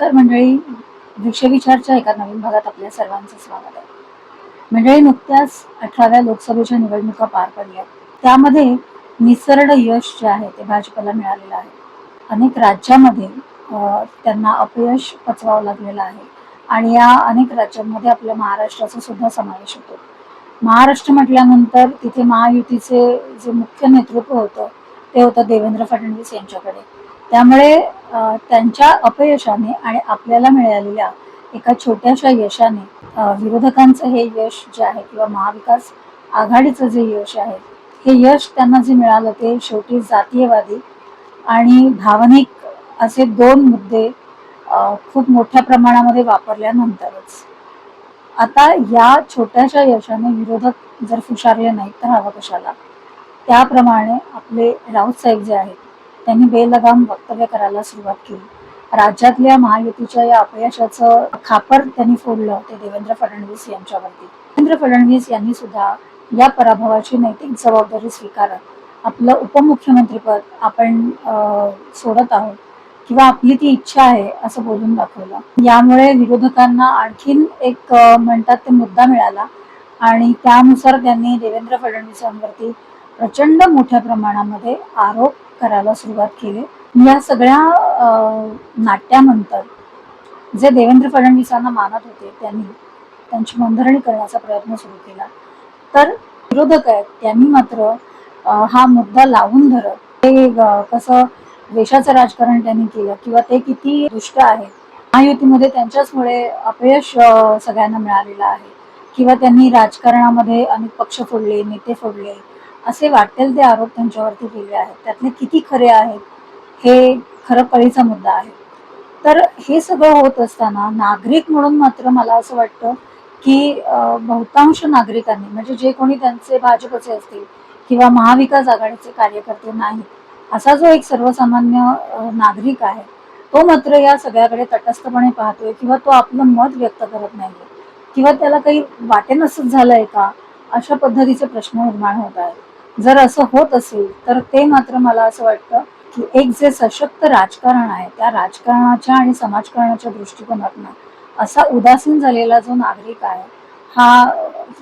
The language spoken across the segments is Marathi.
नमस्कार मंडळी. विषयविचारच्या एका नवीन भागात आपल्या सर्वांचं स्वागत आहे. मंडळी नुकत्याच अठराव्या लोकसभेच्या निवडणुका पार पडल्या. त्यामध्ये निसरड यश जे आहे ते भाजपला मिळालेलं आहे. अनेक राज्यामध्ये त्यांना अपयश पचवावं लागलेलं आहे. आणि या अनेक राज्यांमध्ये आपल्या महाराष्ट्राचा सुद्धा समावेश होतो. महाराष्ट्र म्हटल्यानंतर तिथे महायुतीचे जे मुख्य नेतृत्व होतं ते होतं देवेंद्र फडणवीस यांच्याकडे. त्यामुळे त्यांच्या अपयशाने आणि आपल्याला मिळालेल्या एका छोट्याशा यशाने विरोधकांचं हे यश जे आहे किंवा महाविकास आघाडीचं जे यश आहे हे यश त्यांना जे मिळालं ते शेवटी जातीयवादी आणि भावनिक असे दोन मुद्दे खूप मोठ्या प्रमाणामध्ये वापरल्यानंतरच. आता या छोट्याशा यशाने विरोधक जर फुशारले नाहीत तर हवा कशाला? त्याप्रमाणे आपले राऊत साहेब जे आहेत त्यांनी बेलगाम वक्तव्य करायला सुरुवात केली. राज्यातल्या महायुतीच्या या अपयशाचं खापर त्यांनी फोडलं ते देवेंद्र फडणवीस यांच्यावरती. देवेंद्र फडणवीस यांनी सुद्धा या पराभवाची नैतिक जबाबदारी स्वीकारत आपलं उपमुख्यमंत्रीपद आपण सोडत आहोत किंवा आपली ती इच्छा आहे असं बोलून दाखवलं. यामुळे विरोधकांना आणखीन एक म्हणतात ते मुद्दा मिळाला आणि त्यानुसार त्यांनी देवेंद्र फडणवीसांवरती प्रचंड मोठ्या प्रमाणामध्ये आरोप करायला सुरुवात केली. या सगळ्या नाट्यानंतर जे देवेंद्र फडणवीसांना मानत होते त्यांनी त्यांची मनधरणी करण्याचा प्रयत्न सुरू केला. तर विरोधक आहेत त्यांनी मात्र हा मुद्दा लावून धरत ते कसं देशाचं राजकारण त्यांनी केलं किंवा ते किती दुष्ट आहेत महायुतीमध्ये त्यांच्याचमुळे अपयश सगळ्यांना मिळालेलं आहे. किंवा त्यांनी राजकारणामध्ये अनेक पक्ष फोडले नेते फोडले असे वाटेल ते आरोप त्यांच्यावरती केले आहेत. त्यातले किती खरे आहेत हे खरं कळीचा मुद्दा आहे. तर हे सगळं होत असताना नागरिक म्हणून मात्र मला असं वाटतं की बहुतांश नागरिकांनी म्हणजे जे कोणी त्यांचे भाजपचे असतील किंवा महाविकास आघाडीचे कार्यकर्ते नाहीत असा जो एक सर्वसामान्य नागरिक आहे तो मात्र या सगळ्याकडे तटस्थपणे पाहतोय किंवा तो आपलं मत व्यक्त करत नाहीये. किंवा त्याला काही वाटेनसच झालंय का अशा पद्धतीचे प्रश्न निर्माण होत आहेत. जर असं होत असेल तर ते मात्र मला असं वाटतं की एक जे सशक्त राजकारण आहे त्या राजकारणाच्या आणि समाजकारणाच्या दृष्टिकोनातून असा उदासीन झालेला जो नागरिक आहे हा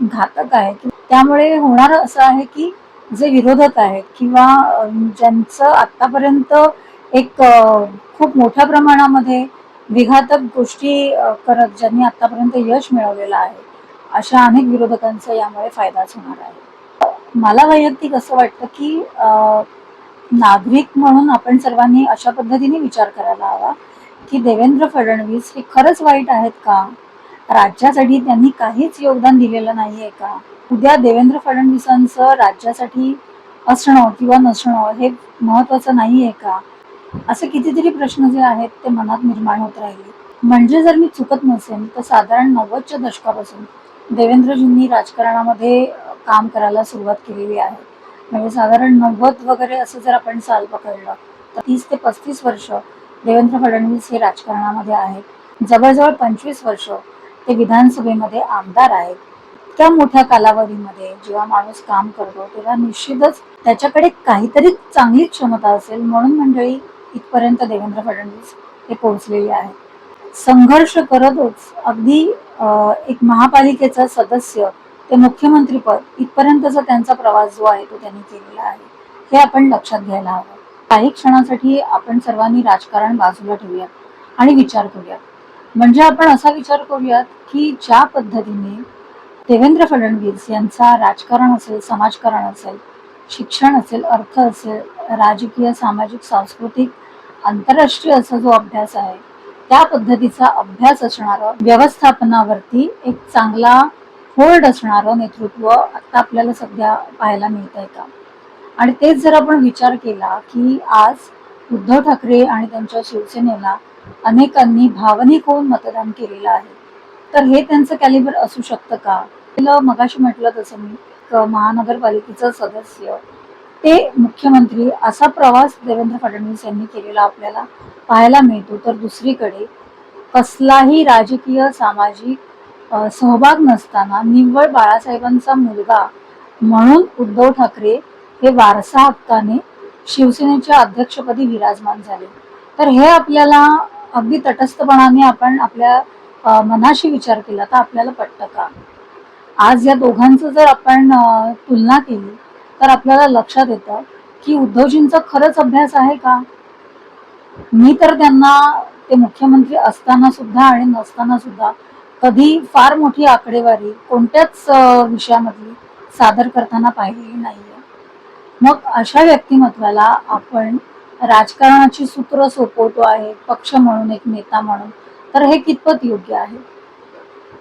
घातक आहे. त्यामुळे होणार असं आहे की जे विरोधक आहेत किंवा ज्यांचं आतापर्यंत एक खूप मोठ्या प्रमाणामध्ये विघातक गोष्टी करत ज्यांनी आतापर्यंत यश मिळवलेलं आहे अशा अनेक विरोधकांचा यामुळे फायदाच होणार आहे. मला वैयक्तिक असं वाटतं की नागरिक म्हणून आपण सर्वांनी अशा पद्धतीने विचार करायला हवा की देवेंद्र फडणवीस हे खरंच वाईट आहेत का? राज्यासाठी त्यांनी काहीच योगदान दिलेलं नाही आहे का? उद्या देवेंद्र फडणवीसांचं राज्यासाठी असणं किंवा नसणं हे महत्वाचं आहे का? असे कितीतरी प्रश्न जे आहेत ते मनात निर्माण होत राहिले. म्हणजे जर मी चुकत नसेल तर साधारण नव्वदच्या दशकापासून देवेंद्रजींनी राजकारणामध्ये काम करायला सुरुवात केलेली आहे. म्हणजे साधारण नव्वद वगैरे असं जर आपण साल पकडलं तर तीस ते पस्तीस वर्ष देवेंद्र फडणवीस हे राजकारणामध्ये आहेत. जवळजवळ पंचवीस वर्ष ते विधानसभेमध्ये आमदार आहेत. इतक्या मोठ्या कालावधीमध्ये जेव्हा माणूस काम करतो तेव्हा निश्चितच त्याच्याकडे काहीतरी चांगली क्षमता असेल. म्हणून मंडळी इथपर्यंत देवेंद्र फडणवीस हे पोहोचलेले आहेत. संघर्ष करतच अगदी एक महापालिकेचा सदस्य ते मुख्यमंत्रीपद इथपर्यंतचा त्यांचा प्रवास जो आहे तो त्यांनी केलेला आहे हे आपण लक्षात घ्यायला हवं. काही क्षणासाठी आपण सर्वांनी राजकारण बाजूला ठेवूयात आणि विचार करूयात. म्हणजे आपण असा विचार करूयात की ज्या पद्धतीने देवेंद्र फडणवीस यांचा राजकारण असेल समाजकारण असेल शिक्षण असेल अर्थ असेल राजकीय सामाजिक सांस्कृतिक आंतरराष्ट्रीय असा जो अभ्यास आहे त्या पद्धतीचा अभ्यास असणारं व्यवस्थापनावरती एक चांगला होल्ड असणारं नेतृत्व आता आपल्याला सध्या पाहायला मिळत आहे का? आणि तेच जर आपण विचार केला की आज उद्धव ठाकरे आणि त्यांच्या शिवसेनेला अनेकांनी भावनिक होऊन मतदान केलेलं आहे तर हे त्यांचं कॅलिबर असू शकतं का? मगाशी म्हटलं तसं मी महानगरपालिकेचं सदस्य ते मुख्यमंत्री असा प्रवास देवेंद्र फडणवीस यांनी केलेला आपल्याला पाहायला मिळतो. तर दुसरीकडे कसलाही राजकीय सामाजिक सहभाग नसताना निव्वळ बाळासाहेबांचा मुलगा म्हणून उद्धव ठाकरे हे वारसा हक्काने शिवसेनेच्या अध्यक्षपदी विराजमान झाले. तर हे आपल्याला अगदी तटस्थपणाने आपण आपल्या मनाशी विचार केला तर आपल्याला पटतं का? आज या दोघांचं जर आपण तुलना केली तर आपल्याला लक्षात येतं की उद्धवजींचा खरंच अभ्यास आहे का? मी तर त्यांना ते मुख्यमंत्री असताना सुद्धा आणि नसताना सुद्धा कधी फार मोठी आकडेवारी कोणत्याच विषयामध्ये विषयामधली सादर करताना पाहिलेली नाहीये. मग अशा व्यक्तिमत्वाला आपण राजकारणाची सूत्र सोपवतो आहे पक्ष म्हणून एक नेता म्हणून तर हे कितपत योग्य आहे?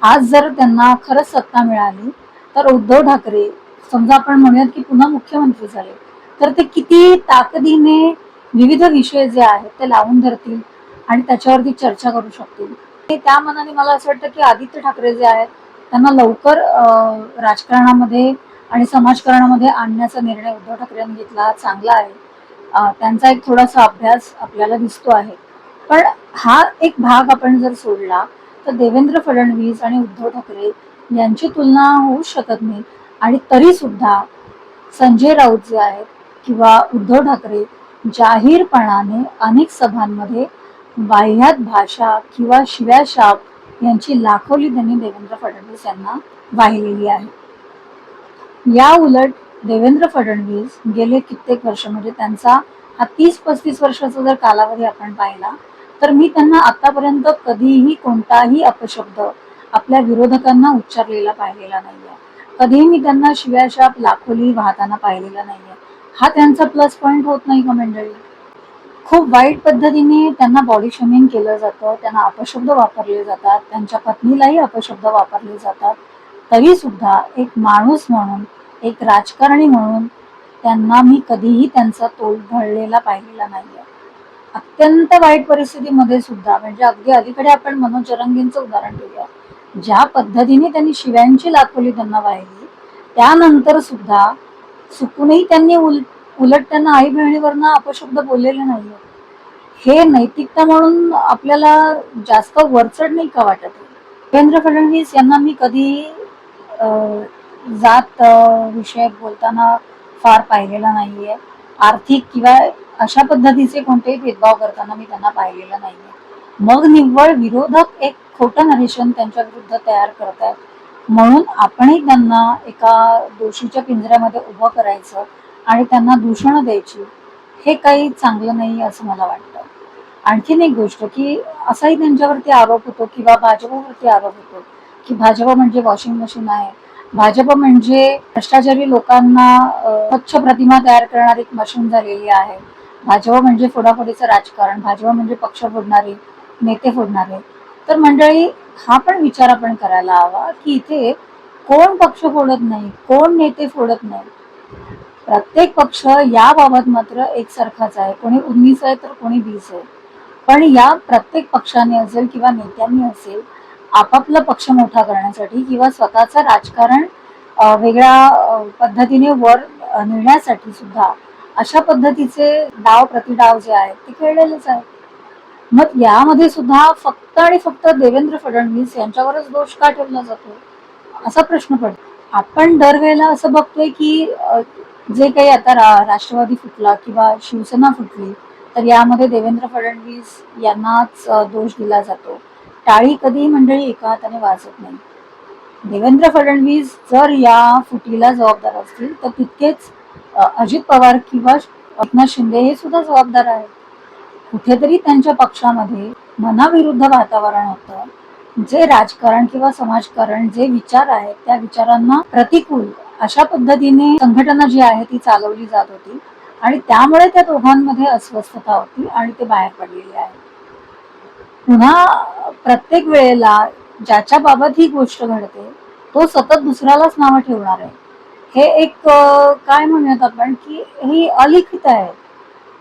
आज जर त्यांना खरंच सत्ता मिळाली तर उद्धव ठाकरे समजा आपण म्हणूयात की पुन्हा मुख्यमंत्री झाले तर ते किती ताकदीने विविध विषय जे आहेत ते लावून धरतील आणि त्याच्यावरती चर्चा करू शकतील? त्या मनाने मला असं वाटतं की आदित्य ठाकरे जे आहेत त्यांना लवकर राजकारणामध्ये आणि समाजकारणामध्ये आणण्याचा निर्णय उद्धव ठाकरे यांनी घेतला चांगला आहे. त्यांचा एक थोडासा अभ्यास आपल्याला दिसतो आहे. पण हा एक भाग आपण जर सोडला तर देवेंद्र फडणवीस आणि उद्धव ठाकरे यांची तुलना होऊ शकत नाही. आणि तरी सुद्धा संजय राऊत जे आहेत किंवा उद्धव ठाकरे जाहीरपणाने अनेक सभांमध्ये बाह्यात भाषा किंवा शिव्याशाप यांची लाखोली त्यांनी देवेंद्र फडणवीस यांना वाहिलेली आहे. या उलट देवेंद्र फडणवीस गेले कित्येक वर्ष म्हणजे त्यांचा हा तीस पस्तीस वर्षाचा जर कालावधी आपण पाहिला तर मी त्यांना आतापर्यंत कधीही कोणताही अपशब्द आपल्या विरोधकांना उच्चारलेला पाहिलेला नाहीये. कधीही मी त्यांना शिव्याशाप लाखोली वाहताना पाहिलेला नाहीये. हा त्यांचा प्लस पॉइंट होत नाही का मंडळी? खूप वाईट पद्धतीने त्यांना बॉडी शेमिंग केलं जातं त्यांना अपशब्द वापरले जातात त्यांच्या पत्नीलाही अपशब्द वापरले जातात. तरी सुद्धा एक माणूस म्हणून एक राजकारणी म्हणून त्यांना मी कधीही त्यांचा तोल ढळलेला पाहिलेला नाहीये. अत्यंत वाईट परिस्थितीमध्ये सुद्धा म्हणजे अगदी अलीकडे आपण मनोज जरंगींचं उदाहरण घेऊया ज्या पद्धतीने त्यांनी शिव्यांची लाखोली त्यांना वाहिली त्यानंतर सुद्धा चुकूनही त्यांनी उल उलट त्यांना आई बहिणीवरनं अपशब्द बोललेले नाही हे नैतिकता म्हणून आपल्याला जास्त वरचढ नाही का वाटत? देवेंद्र फडणवीस यांना मी कधी जात विषयक बोलताना फार पाहिलेला नाहीये. आर्थिक किंवा अशा पद्धतीचे कोणतेही भेदभाव करताना मी त्यांना पाहिलेला नाहीये. मग निव्वळ विरोधक एक खोटं नरेशन त्यांच्या विरुद्ध तयार करतायत. म्हणून आपणही त्यांना एका दोषीच्या पिंजऱ्यामध्ये उभं करायचं आणि त्यांना दूषणं द्यायची हे काही चांगलं नाही असं मला वाटतं. आणखीन एक गोष्ट की असाही त्यांच्यावरती आरोप होतो किंवा भाजपवरती आरोप होतो की भाजप म्हणजे वॉशिंग मशीन आहे. भाजप म्हणजे भ्रष्टाचारी लोकांना स्वच्छ प्रतिमा तयार करणारी एक मशीन झालेली आहे. भाजप म्हणजे फोडाफोडीचं राजकारण भाजप म्हणजे पक्ष फोडणारे नेते फोडणारे. तर मंडळी हा पण विचार आपण करायला हवा की इथे कोण पक्ष फोडत नाही कोण नेते फोडत नाही. प्रत्येक पक्ष याबाबत मात्र एकसारखाच आहे. कोणी उन्नीस आहे तर कोणी वीस आहे. पण या प्रत्येक पक्षाने असेल किंवा नेत्यांनी असेल आपापला पक्ष मोठा करण्यासाठी किंवा स्वतःचं राजकारण वेगळ्या पद्धतीने वर नेण्यासाठी सुद्धा अशा पद्धतीचे डाव प्रतिडाव जे आहेत ते खेळलेलेच आहेत. मग यामध्ये सुद्धा फक्त आणि फक्त देवेंद्र फडणवीस यांच्यावरच दोष का ठेवला जातो? असा प्रश्न पडतो. आपण दरवेळेला असं बघतोय की जे काही आता रा- राष्ट्रवादी फुटला किंवा शिवसेना फुटली तर यामध्ये देवेंद्र फडणवीस यांनाच दोष दिला जातो. टाळी कधीही मंडळी एका हाताने वाजत नाही. देवेंद्र फडणवीस जर या फुटीला जबाबदार असतील तर तितकेच अजित पवार किंवा एकनाथ शिंदे हे सुद्धा जबाबदार आहेत. कुठेतरी त्यांच्या पक्षामध्ये मनाविरुद्ध वातावरण होतं. जे राजकारण किंवा समाजकारण जे विचार आहेत त्या विचारांना प्रतिकूल अशा पद्धतीने संघटना जी आहे ती चालवली जात होती आणि त्यामुळे त्या दोघांमध्ये अस्वस्थता होती आणि ते बाहेर पडलेले आहे पुन्हा प्रत्येक वेळेला ज्याच्या बाबत ही गोष्ट घडते तो सतत दुसऱ्यालाच नावं ठेवणार आहे. हे एक काय म्हणूयात आपण की ही अलिखित आहे.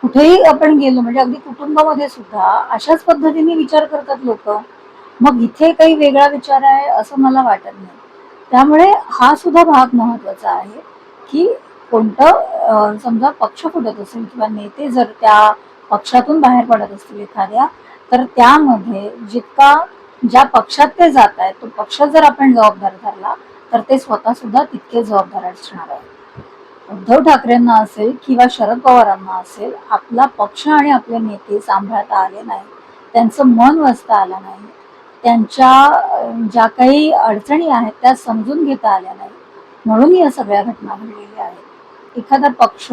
कुठेही आपण गेलो म्हणजे अगदी कुटुंबामध्ये सुद्धा अशाच पद्धतीने विचार करतात लोक मग इथे काही वेगळा विचार आहे असं मला वाटत नाही. त्यामुळे हा सुद्धा भाग महत्त्वाचा आहे की कोणतं समजा पक्ष फुटत असेल किंवा नेते जर त्या पक्षातून बाहेर पडत असतील एखाद्या तर त्यामध्ये जितका ज्या पक्षात ते जात आहेत तो पक्ष जर आपण जबाबदार धरला तर ते स्वतः सुद्धा तितके जबाबदार असणार आहे उद्धव ठाकरेंना असेल किंवा शरद पवारांना असेल आपला पक्ष आणि आपले नेते सांभाळता आले नाही त्यांचं मन वाचता आलं नाही. त्यांच्या ज्या काही अडचणी आहेत त्या समजून घेता आल्या नाही म्हणून या सगळ्या घटना घडलेल्या आहेत. एखादा पक्ष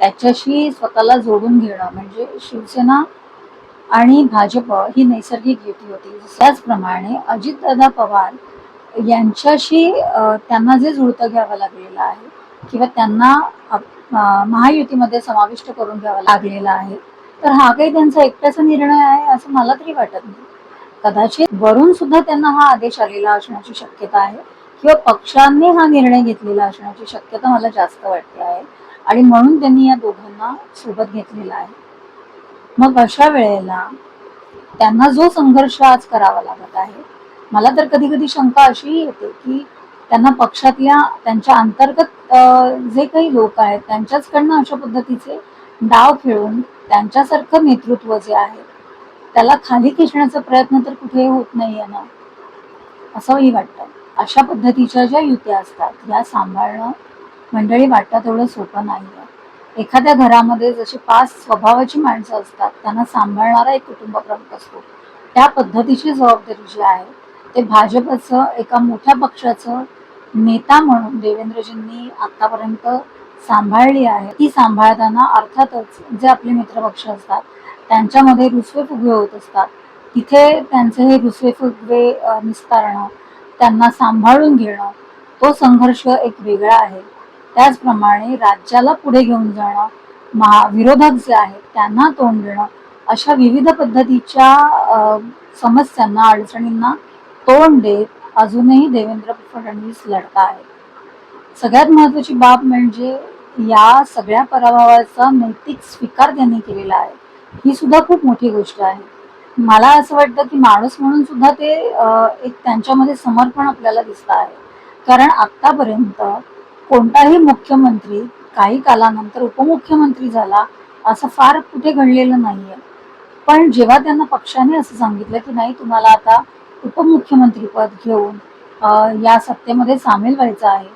त्याच्याशी स्वतःला जोडून घेणं म्हणजे शिवसेना आणि भाजप ही नैसर्गिक युती होती. त्याचप्रमाणे अजितदादा पवार यांच्याशी त्यांना जे जुळतं घ्यावं लागलेलं आहे किंवा त्यांना महायुतीमध्ये समाविष्ट करून घ्यावं लागलेला आहे तर हा काही त्यांचा एकट्याचा निर्णय आहे असं मला तरी वाटत नाही. कदाचित वरून सुद्धा त्यांना हा आदेश आलेला असण्याची शक्यता आहे. किंवा पक्षांनी हा निर्णय घेतलेला असण्याची शक्यता मला जास्त वाटते आहे. आणि म्हणून त्यांनी या दोघांना सोबत घेतलेला आहे. मग अशा वेळेला त्यांना जो संघर्ष आज करावा लागत आहे मला तर कधी कधी शंका अशीही येते की त्यांना पक्षातल्या त्यांच्या अंतर्गत जे काही लोक आहेत त्यांच्याचकडनं अशा पद्धतीचे डाव खेळून त्यांच्यासारखं नेतृत्व जे आहे त्याला खाली खेचण्याचा प्रयत्न तर कुठेही होत नाहीये ना. असंही वाटतं. अशा पद्धतीच्या ज्या युत्या असतात या सांभाळणं मंडळी वाटतं तेवढं सोपं नाहीये. एखाद्या घरामध्ये जशी पाच स्वभावाची माणसं असतात त्यांना सांभाळणारा एक कुटुंब प्रमुख असतो. त्या पद्धतीची जबाबदारी जी आहे ते भाजपचं एका मोठ्या पक्षाचं नेता म्हणून देवेंद्रजींनी आतापर्यंत सांभाळली आहे. ती सांभाळताना अर्थातच जे आपले मित्रपक्ष असतात त्यांच्यामध्ये रुसवे फुगवे होत असतात. तिथे त्यांचे हे रुसवे फुगवे निस्तारणं त्यांना सांभाळून घेणं तो संघर्ष एक वेगळा आहे. त्याचप्रमाणे राज्याला पुढे घेऊन जाणं महा विरोधक जे आहेत त्यांना तोंड देणं अशा विविध पद्धतीच्या समस्यांना अडचणींना तोंड देत अजूनही देवेंद्र फडणवीस लढता आहेत. सगळ्यात महत्वाची बाब म्हणजे या सगळ्या पराभवाचा नैतिक स्वीकार त्यांनी केलेला आहे. ही सुद्धा खूप मोठी गोष्ट आहे. मला असं वाटतं की माणूस म्हणून सुद्धा ते एक त्यांच्यामध्ये समर्पण आपल्याला दिसत आहे. कारण आत्तापर्यंत कोणताही मुख्यमंत्री काही कालानंतर उपमुख्यमंत्री झाला असं फार कुठे घडलेलं नाहीये. पण जेव्हा त्यांना पक्षाने असं सांगितलं की नाही तुम्हाला आता उपमुख्यमंत्रीपद घेऊन या सत्तेमध्ये सामील व्हायचं आहे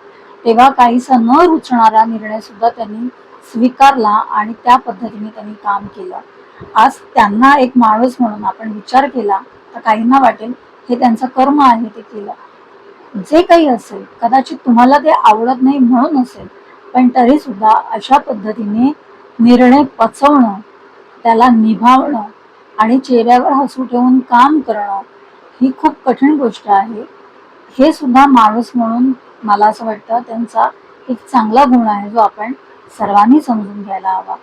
तेव्हा काहीसा न रुचणारा निर्णय सुद्धा त्यांनी स्वीकारला आणि त्या पद्धतीने त्यांनी काम केलं. आज त्यांना एक माणूस म्हणून आपण विचार केला तर काहींना वाटेल हे त्यांचं कर्म आहे ते केलं. जे काही असेल कदाचित तुम्हाला ते आवडत नाही म्हणून असेल पण तरी सुद्धा अशा पद्धतीने निर्णय पचवणं त्याला निभावणं आणि चेहऱ्यावर हसू ठेवून काम करणं ही खूप कठीण गोष्ट आहे. हे सुद्धा माणूस म्हणून मला असं वाटतं त्यांचा एक चांगला गुण आहे जो आपण सर्वांनी समजून घ्यायला हवा.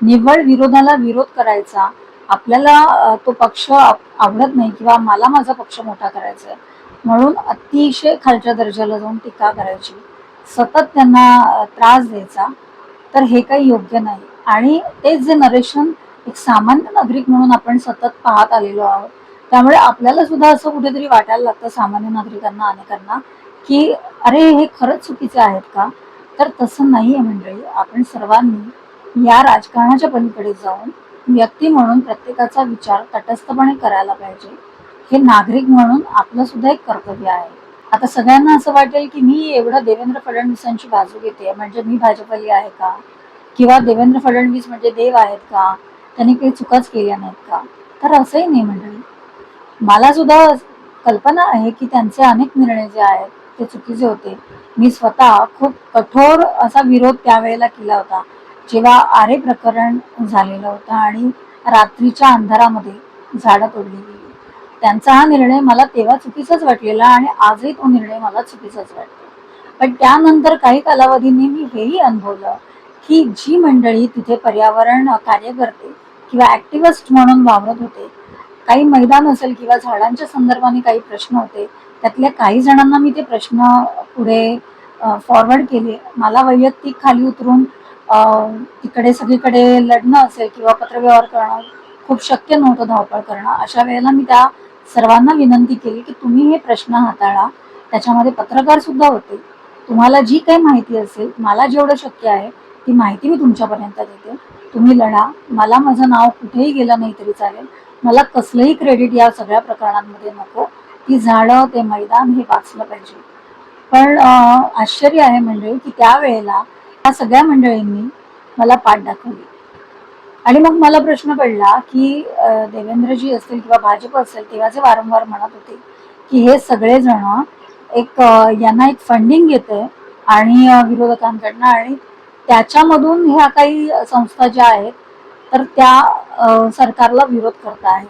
निव्वळ विरोधाला विरोध करायचा. आपल्याला तो पक्ष आवडत नाही किंवा मला माझा पक्ष मोठा करायचा आहे म्हणून अतिशय खालच्या दर्जाला जाऊन टीका करायची. सतत त्यांना त्रास द्यायचा. तर हे काही योग्य नाही. आणि तेच जे नरेशन एक सामान्य नागरिक म्हणून आपण सतत पाहत आलेलो आहोत त्यामुळे आपल्याला सुद्धा असं कुठेतरी वाटायला लागतं सामान्य नागरिकांना अनेकांना की अरे हे खरंच चुकीचे आहेत का? तर तसं नाही आहे मंडळी. आपण सर्वांनी या राजकारणाच्या पलीकडे जाऊन व्यक्ती म्हणून प्रत्येकाचा विचार तटस्थपणे करायला पाहिजे. हे नागरिक म्हणून आपलं सुद्धा एक कर्तव्य आहे. आता सगळ्यांना असं वाटेल की मी एवढं देवेंद्र फडणवीसांची बाजू घेते म्हणजे मी भाजपली आहे का? किंवा देवेंद्र फडणवीस म्हणजे देव आहेत का? त्यांनी काही चुकाच केल्या नाहीत का? तर असंही नाही मंडळी मला सुद्धा कल्पना आहे की त्यांचे अनेक निर्णय जे आहेत ते चुकीचे होते. मी स्वतः खूप कठोर असा विरोध त्यावेळेला केला होता. जेव्हा आरे प्रकरण झालेलं होतं आणि रात्रीच्या अंधारामध्ये झाडं तोडली गेली. त्यांचा हा निर्णय मला तेव्हा चुकीचाच वाटलेला आणि आजही तो निर्णय मला चुकीचाच वाटतो. पण त्यानंतर काही कालावधीने मी हेही अनुभवलं की जी मंडळी तिथे पर्यावरण कार्य करते किंवा ॲक्टिव्हिस्ट म्हणून वावरत होते काही मैदान असेल किंवा झाडांच्या संदर्भाने काही प्रश्न होते त्यातल्या काही जणांना मी ते प्रश्न पुढे फॉरवर्ड केले. मला वैयक्तिक खाली उतरून तिकडे सगळीकडे लढणं असेल किंवा पत्रव्यवहार करणं खूप शक्य नव्हतं धावपळ करणं अशा वेळेला मी त्या सर्वांना विनंती केली की तुम्ही हे प्रश्न हाताळा. त्याच्यामध्ये पत्रकार सुद्धा होते. तुम्हाला जी काही माहिती असेल मला जेवढं शक्य आहे ती माहिती मी तुमच्यापर्यंत देते. तुम्ही लढा. मला माझं नाव कुठेही गेलं नाही तरी चालेल. मला कसलंही क्रेडिट या सगळ्या प्रकरणांमध्ये नको. ती झाडं ते मैदान हे वाचलं पाहिजे. पण आश्चर्य आहे म्हणजे की त्यावेळेला ह्या सगळ्या मंडळींनी मला पाठ दाखवली. आणि मग मला प्रश्न पडला की देवेंद्रजी असतील किंवा भाजप असेल तेव्हा जे वारंवार म्हणत होते की हे सगळेजण एक यांना एक फंडिंग येते आणि विरोधकांकडनं आणि त्याच्यामधून ह्या काही संस्था ज्या आहेत तर त्या सरकारला विरोध करत आहेत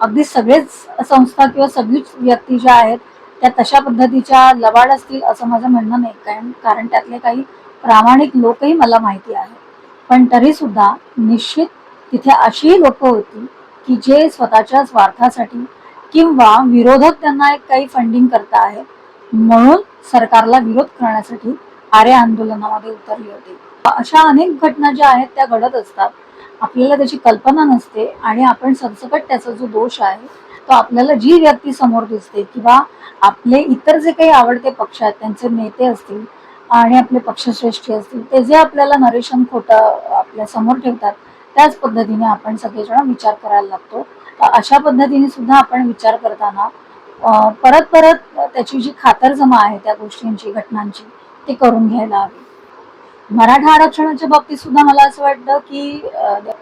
अगदी सगळेच संस्था किंवा सगळीच व्यक्ती ज्या आहेत त्या तशा पद्धतीच्या लवाड असतील असं माझं म्हणणं नाही. कारण कारण त्यातले काही प्रामाणिक लोकही मला माहिती आहे पण तरी सुद्धा निश्चित तिथे अशीही लोक होती की जे स्वतःच्या स्वार्थासाठी किंवा विरोधक त्यांना एक काही फंडिंग करता आहे म्हणून सरकारला विरोध करण्यासाठी आर्य आंदोलनामध्ये उतरली होती. अशा अनेक घटना ज्या आहेत त्या घडत असतात. आपल्याला त्याची कल्पना नसते आणि आपण सरसकट त्याचा जो दोष आहे तो आपल्याला जी व्यक्ती समोर दिसते किंवा आपले इतर जे काही आवडते पक्ष आहेत त्यांचे नेते असतील आणि आपले पक्षश्रेष्ठी असतील ते जे आपल्याला नरेशन खोटं आपल्यासमोर ठेवतात त्याच पद्धतीने आपण सगळेजण विचार करायला लागतो. अशा पद्धतीने सुद्धा आपण विचार करताना परत परत त्याची जी खातरजमा आहे त्या गोष्टींची घटनांची ती करून घ्यायला हवी. मराठा आरक्षणाच्या बाबतीत सुद्धा मला असं वाटतं की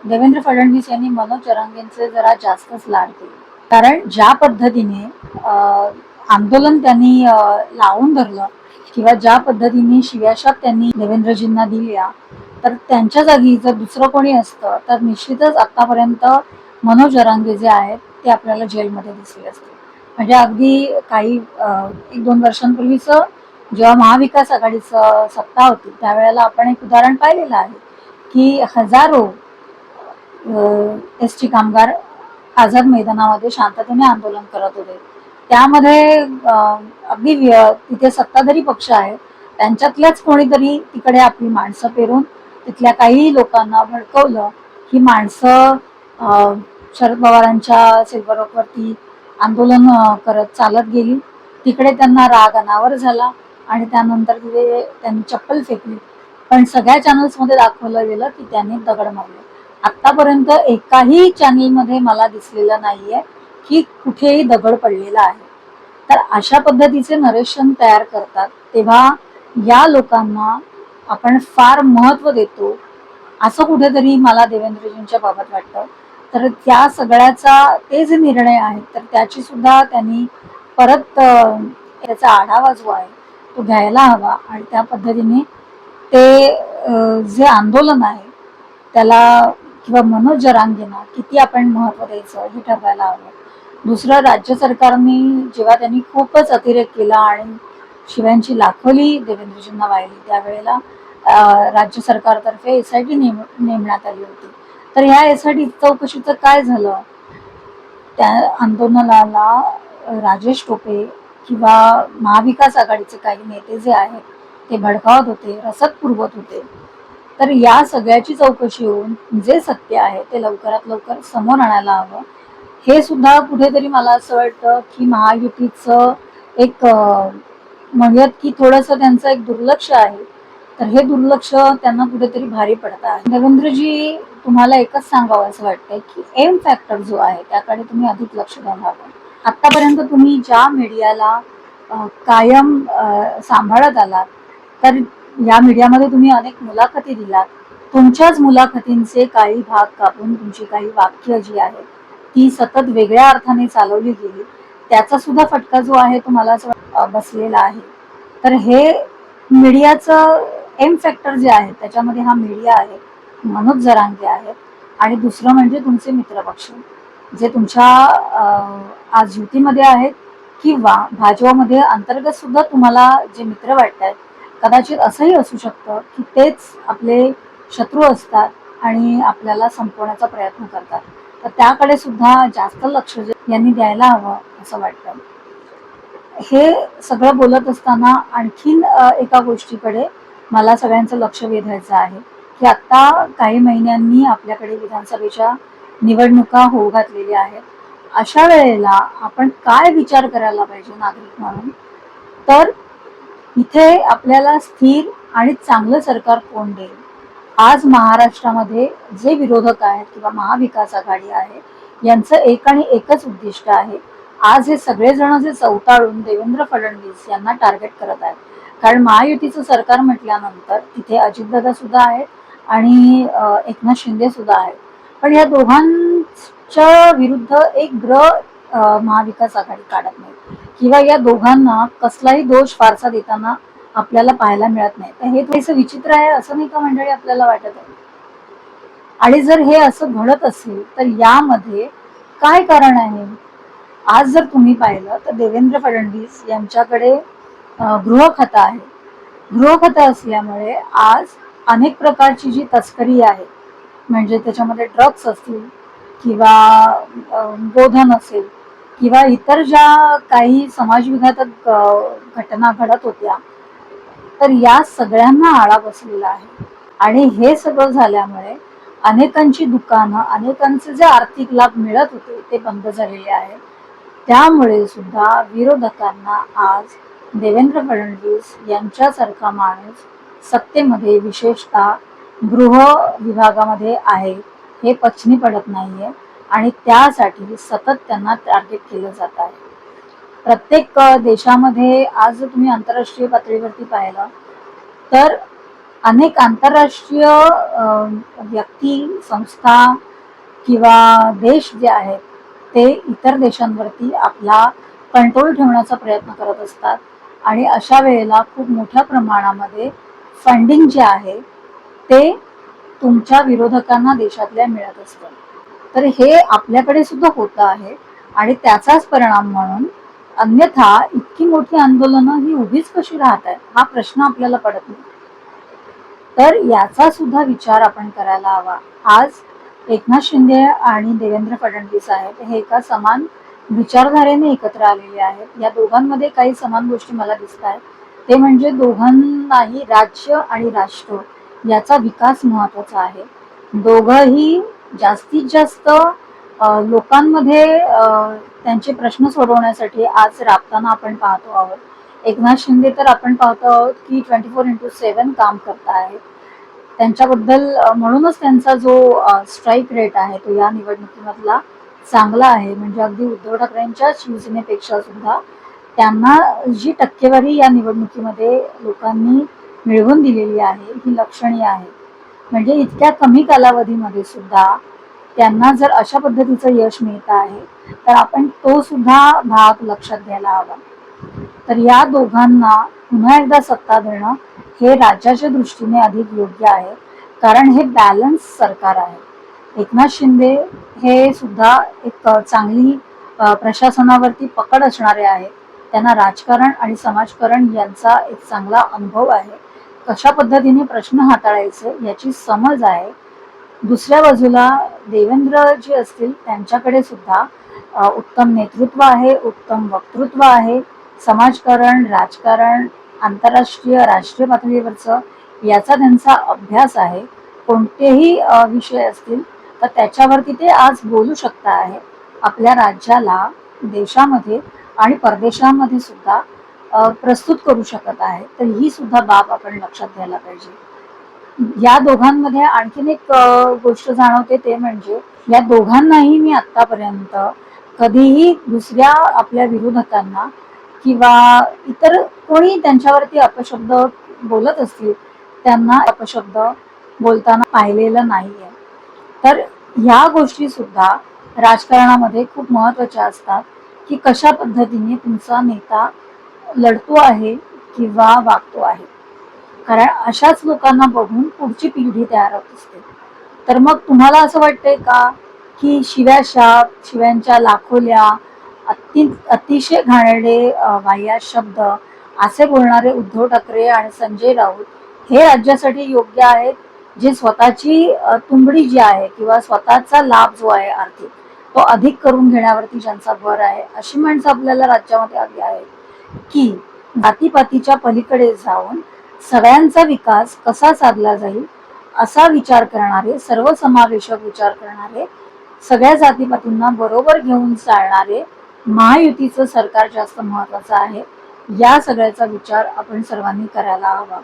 देवेंद्र फडणवीस यांनी मनोज जरांगेंचे जरा जास्तच लाड केले. कारण ज्या पद्धतीने आंदोलन त्यांनी लावून धरलं किंवा ज्या पद्धतीने शिव्याशाप त्यांनी देवेंद्रजींना दिल्या तर त्यांच्या जागी जर दुसरं कोणी असतं तर निश्चितच आतापर्यंत मनोज अरांगे जे आहेत ते आपल्याला जेलमध्ये दिसले असते म्हणजे अगदी काही एक दोन वर्षांपूर्वीचं जेव्हा महाविकास आघाडीचं सत्ता होती त्यावेळेला आपण एक उदाहरण पाहिलेलं आहे की हजारो एस टी कामगार आझाद मैदानामध्ये शांततेने आंदोलन करत होते. त्यामध्ये अगदी तिथे सत्ताधारी पक्ष आहे त्यांच्यातल्याच कोणीतरी तिकडे आपली माणसं पेरून तिथल्या काही लोकांना भडकवलं. ही माणसं शरद पवारांच्या सिल्वरवरती आंदोलन करत चालत गेली. तिकडे त्यांना राग अनावर झाला आणि त्यानंतर तिथे त्यांनी चप्पल फेकली. पण सगळ्या चॅनल्समध्ये दाखवलं गेलं की त्यांनी दगड मारलं. आतापर्यंत एकाही चॅनलमध्ये मला दिसलेलं नाहीये की कुठेही दगड पडलेला आहे. तर अशा पद्धतीचे नरेशन तयार करतात तेव्हा या लोकांना आपण फार महत्त्व देतो असं कुठेतरी मला देवेंद्रजींच्या बाबत वाटतं. तर त्या सगळ्याचा ते जे निर्णय आहेत तर त्याची सुद्धा त्यांनी परत त्याचा आढावा जो आहे तो घ्यायला हवा आणि त्या पद्धतीने ते जे आंदोलन आहे त्याला किंवा मनोज जरांगेंना किती आपण महत्त्व द्यायचं हे ठरवायला हवं. दुसरं राज्य सरकारने जेव्हा त्यांनी खूपच अतिरेक केला आणि शिव्यांची लाखोली देवेंद्रजींना वाहिली त्यावेळेला राज्य सरकारतर्फे एस आय टी नेम नेमण्यात आली होती. तर ह्या एस आय टी चौकशीचं काय झालं? त्या आंदोलनाला राजेश टोपे किंवा महाविकास आघाडीचे काही नेते जे आहेत ते भडकावत होते रसद पुरवत होते. तर या सगळ्याची चौकशी होऊन जे सत्य आहे ते लवकरात लवकर समोर आणायला हवं. हे सुद्धा कुठेतरी मला असं वाटतं की महायुतीचं एक म्हणूयात की थोडंसं त्यांचं एक दुर्लक्ष आहे. तर हे दुर्लक्ष त्यांना कुठेतरी भारी पडत आहे. रवींद्रजी तुम्हाला एकच सांगावं असं वाटतंय की एम फॅक्टर जो आहे त्याकडे तुम्ही अधिक लक्ष द्यायला हवं आतापर्यंत तुम्ही ज्या मीडियाला कायम सांभाळत आलात तर या मीडियामध्ये तुम्ही अनेक मुलाखती दिलात. तुमच्याच मुलाखतींचे काही भाग कापून तुमची काही वाक्य जी आहेत ती सतत वेगळ्या अर्थाने चालवली गेली. त्याचा सुद्धा फटका जो आहे तो मला असं बसलेला आहे. तर हे मीडियाचं एम फॅक्टर जे आहे त्याच्यामध्ये हा मीडिया आहे मनोज जरांगे आहेत आणि दुसरं म्हणजे तुमचे मित्रपक्ष जे तुमच्या आज युतीमध्ये आहेत किंवा भाजपमध्ये अंतर्गत सुद्धा तुम्हाला जे मित्र वाटत आहेत कदाचित असंही असू शकतं की तेच आपले शत्रू असतात आणि आपल्याला संपवण्याचा प्रयत्न करतात. तर त्याकडे सुद्धा जास्त लक्ष यांनी द्यायला हवं असं वाटतं. हे सगळं बोलत असताना आणखीन एका गोष्टीकडे मला सगळ्यांचं लक्ष वेधायचं आहे की आता काही महिन्यांनी आपल्याकडे विधानसभेच्या निवडणुका होऊ घातलेल्या आहेत. अशा वेळेला आपण काय विचार करायला पाहिजे नागरिक म्हणून? तर इथे आपल्याला स्थिर आणि चांगलं सरकार कोण देईल? आज महाराष्ट्रामध्ये जे विरोधक आहेत किंवा महाविकास आघाडी आहे यांचं एक आणि एकच उद्दिष्ट आहे. आज हे सगळेजण जे चौताळून देवेंद्र फडणवीस यांना टार्गेट करत आहेत. कारण महायुतीचं सरकार म्हटल्यानंतर तिथे अजितदादा सुद्धा आहेत आणि एकनाथ शिंदे सुद्धा आहेत. पण या दोघांच्या विरुद्ध एक ग्रह महाविकास आघाडी काढत नाही किंवा या दोघांना कसलाही दोष फारसा देताना आपल्याला पाहायला मिळत नाही. तर हे थोडंसं विचित्र आहे असं नाही का मंडळी आपल्याला वाटत आहे? आणि जर हे असं घडत असेल तर यामध्ये काय कारण आहे? आज जर तुम्ही पाहिलं तर देवेंद्र फडणवीस यांच्याकडे अ, गृह आहे. गृह असल्यामुळे आज अनेक प्रकारची जी तस्करी आहे म्हणजे त्याच्यामध्ये ड्रग्स असतील किंवा गोधन असेल किंवा इतर ज्या काही समाजविघातक घटना घडत होत्या तर या सगळ्यांना आळा बसलेला आहे. आणि हे सगळं झाल्यामुळे अनेकांची दुकानं अनेकांचे जे आर्थिक लाभ मिळत होते ते बंद झालेले आहे त्यामुळे सुद्धा विरोधकांना आज देवेंद्र फडणवीस यांच्यासारखा माणूस सत्तेमध्ये विशेषतः गृह विभागामध्ये आहे हे पचनी पडत नाहीये. आणि त्यासाठी सतत त्यांना टार्गेट केलं जात आहे. प्रत्येक देशामध्ये आज जर तुम्ही आंतरराष्ट्रीय पातळीवरती पाहिलं तर अनेक आंतरराष्ट्रीय व्यक्ती संस्था किंवा देश जे आहेत ते इतर देशांवरती आपला कंट्रोल ठेवण्याचा प्रयत्न करत असतात. आणि अशा वेळेला खूप मोठ्या प्रमाणामध्ये फंडिंग जे आहे ते तुमच्या विरोधकांना देशातल्या मिळत असतं. तर हे आपल्याकडे सुद्धा होतं आहे. आणि त्याचाच परिणाम म्हणून अन्यथा इतकी मोठी आंदोलनं ही उभीच कशी राहत आहेत हा प्रश्न आपल्याला पडत नाही. तर याचा सुद्धा विचार आपण करायला हवा. आज एकनाथ शिंदे आणि देवेंद्र फडणवीस आहेत हे एका समान विचारधारेने एकत्र आलेले आहेत. या दोघांमध्ये काही समान गोष्टी मला दिसत आहेत. ते म्हणजे दोघांनाही राज्य आणि राष्ट्र याचा विकास महत्त्वाचा आहे. दोघंही जास्तीत जास्त लोकांमध्ये त्यांचे प्रश्न सोडवण्यासाठी आज राबताना आपण पाहतो आहोत. एकनाथ शिंदे तर आपण पाहतो आहोत की ट्वेंटी फोर इंटू सेवन काम करत आहेत. त्यांच्याबद्दल म्हणूनच त्यांचा जो स्ट्राईक रेट आहे तो या निवडणुकीमधला चांगला आहे. म्हणजे अगदी उद्धव ठाकरेंच्या शिवसेनेपेक्षा सुद्धा त्यांना जी टक्केवारी या निवडणुकीमध्ये लोकांनी मिळवून दिलेली आहे ही लक्षणीय आहे. म्हणजे इतक्या कमी कालावधीमध्ये सुद्धा त्यांना जर अशा पद्धतीचं यश मिळत आहे तर आपण तो सुद्धा भाग लक्षात घ्यायला हवा. तर या दोघांना पुन्हा एकदा सत्ता देणं हे राज्याच्या दृष्टीने अधिक योग्य आहे कारण हे बॅलन्स सरकार आहे. एकनाथ शिंदे हे सुद्धा एक चांगली प्रशासनावरती पकड असणारे आहेत. त्यांना राजकारण आणि समाजकारण यांचा एक चांगला अनुभव आहे. कशा पद्धतीने प्रश्न हाताळायचे याची समज आहे. दुसऱ्या बाजूला देवेंद्र जे असतील त्यांच्याकडे सुद्धा उत्तम नेतृत्व आहे उत्तम वक्तृत्व आहे. समाजकारण राजकारण आंतरराष्ट्रीय राष्ट्रीय पातळीवरचं याचा त्यांचा अभ्यास आहे. कोणतेही विषय असतील तर त्याच्यावरती ते आज बोलू शकता आहे. आपल्या राज्याला देशामध्ये आणि परदेशामध्ये सुद्धा प्रस्तुत करू शकत आहे तर ही सुद्धा बाब आपण लक्षात घ्यायला पाहिजे. या दोघांमध्ये आणखीन एक गोष्ट जाणवते ते म्हणजे या दोघांनाही मी आतापर्यंत कधीही दुसऱ्या आपल्या विरोधकांना किंवा इतर कोणी त्यांच्यावरती अपशब्द बोलत असतील त्यांना अपशब्द बोलताना पाहिलेलं नाहीये. तर ह्या गोष्टी सुद्धा राजकारणामध्ये खूप महत्त्वाच्या असतात की कशा पद्धतीने तुमचा नेता लढतो आहे किंवा वागतो आहे. कारण अशाच लोकांना बघून पुढची पिढी तयार होत असते. तर मग तुम्हाला असं वाटतंय का की शिव्या शाप शिव्यांच्या लाखोल्या अति अतिशय घाणडे वाह्या शब्द असे बोलणारे उद्धव ठाकरे आणि संजय राऊत हे राज्यासाठी योग्य आहेत जे स्वतःची तुंबडी जी आहे किंवा स्वतःचा लाभ जो आहे आर्थिक तो अधिक करून घेण्यावरती ज्यांचा भर आहे अशी माणसं आपल्याला राज्यामध्ये हवी आहेत. की जातीपातीच्या पलीकडे जाऊन सगळ्यांचा विकास कसा साधला जाईल असा विचार करणारे सर्वसमावेशक विचार करणारे सगळ्या जातीपातींना बरोबर घेऊन चालणारे महायुतीचं सरकार जास्त महत्वाचं आहे या सगळ्याचा विचार आपण सर्वांनी करायला हवा.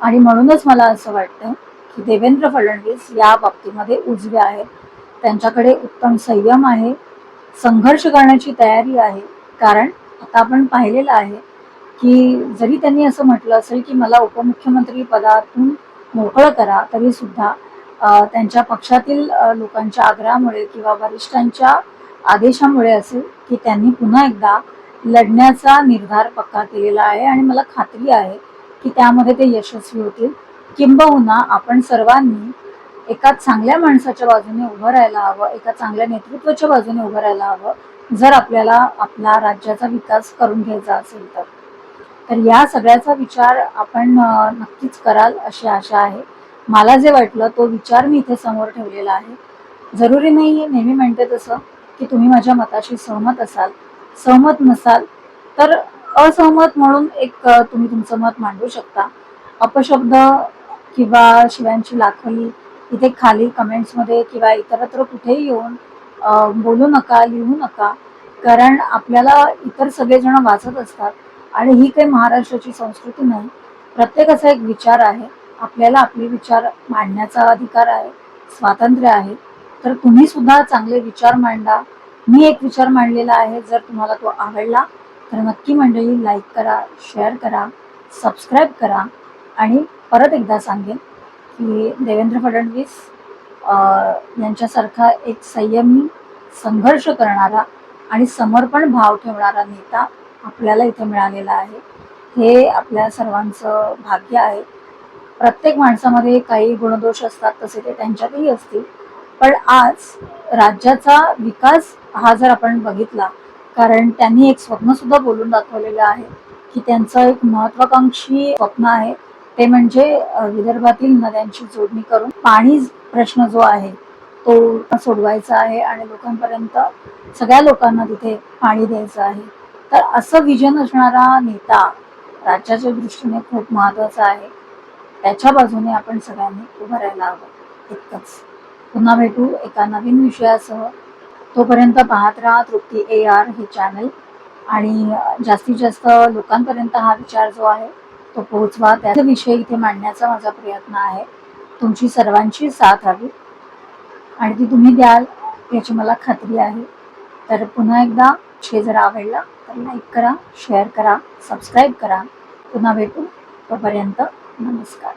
आणि म्हणूनच मला असं वाटतं की देवेंद्र फडणवीस या बाबतीमध्ये उजवे आहेत. त्यांच्याकडे उत्तम संयम आहे संघर्ष करण्याची तयारी आहे. कारण आता आपण पाहिलेलं आहे की जरी त्यांनी असं म्हटलं असेल की मला उपमुख्यमंत्री पदातून मोकळं करा तरी सुद्धा त्यांच्या पक्षातील लोकांच्या आग्रहामुळे किंवा वरिष्ठांच्या आदेशामुळे असेल की त्यांनी पुन्हा एकदा लढण्याचा निर्धार पक्का केलेला आहे. आणि मला खात्री आहे की त्यामध्ये ते यशस्वी होतील. किंबहुना आपण सर्वांनी एका चांगल्या माणसाच्या बाजूने उभं राहायला हवं एका चांगल्या नेतृत्वाच्या बाजूने उभं राहायला हवं जर आपल्याला आपला राज्याचा विकास करून घ्यायचा असेल तर. तर या सगळ्याचा विचार आपण नक्कीच कराल अशी आशा आहे. मला जे वाटलं तो विचार मी इथे समोर ठेवलेला आहे. जरुरी नाही नेहमी म्हणते तसं की तुम्ही माझ्या मताशी सहमत असाल. सहमत नसाल तर असहमत म्हणून एक तुम्ही तुमचं मत मांडू शकता. अपशब्द किंवा शिव्यांची लाखोली इथे खाली कमेंट्समध्ये किंवा इतरत्र कुठेही येऊन बोलू नका लिहू नका. कारण आपल्याला इतर सगळेजण वाचत असतात आणि ही काही महाराष्ट्राची संस्कृती नाही. प्रत्येकाचा एक विचार आहे. आपल्याला आपले विचार मांडण्याचा अधिकार आहे स्वातंत्र्य आहे. तर तुम्ही सुद्धा चांगले विचार मांडा. मी एक विचार मांडलेला आहे जर तुम्हाला तो आवडला तर नक्की मंडळी लाईक करा शेअर करा सबस्क्राईब करा. आणि परत एकदा सांगेन की देवेंद्र फडणवीस यांच्यासारखा एक संयमी संघर्ष करणारा आणि समर्पण भाव ठेवणारा नेता आपल्याला इथे मिळालेला आहे. हे आपल्या सर्वांचं भाग्य आहे. प्रत्येक माणसामध्ये काही गुणदोष असतात तसे ते त्यांच्यातही असतील. पण आज राज्याचा विकास हा जर आपण बघितला कारण त्यांनी एक स्वप्नसुद्धा बोलून दाखवलेलं आहे की त्यांचं एक महत्वाकांक्षी स्वप्न आहे. ते म्हणजे विदर्भातील नद्यांची जोडणी करून पाणी प्रश्न जो आहे तो सोडवायचा आहे आणि लोकांपर्यंत सगळ्या लोकांना तिथे पाणी द्यायचं आहे. तर असं विजन असणारा नेता राज्याच्या दृष्टीने खूप महत्त्वाचा आहे. त्याच्या बाजूने आपण सगळ्यांनी उभं राहायला हवं इतकंच. पुन्हा भेटू एका नवीन विषयासह. तोपर्यंत पाहत राहा तृप्ती ए आर हे चॅनल आणि जास्तीत जास्त लोकांपर्यंत हा विचार जो आहे तो पोहोचवा. त्या विषय इथे मांडण्याचा माझा प्रयत्न आहे. तुमची सर्वांची साथ हवी. आणि ती तुम्ही द्याल याची मला खात्री आहे. तर पुन्हा एकदा विषय जर आवडला तर लाईक करा शेअर करा सबस्क्राईब करा. पुन्हा भेटू. तोपर्यंत नमस्कार.